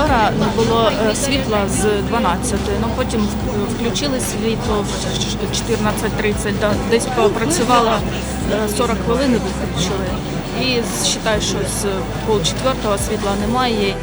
Вчора було е, світло світла з 12, ну потім включили світло в 14.30, десь попрацювала е, 40 хвилин і виключили. І вважаю, що з полчетвертого світла немає.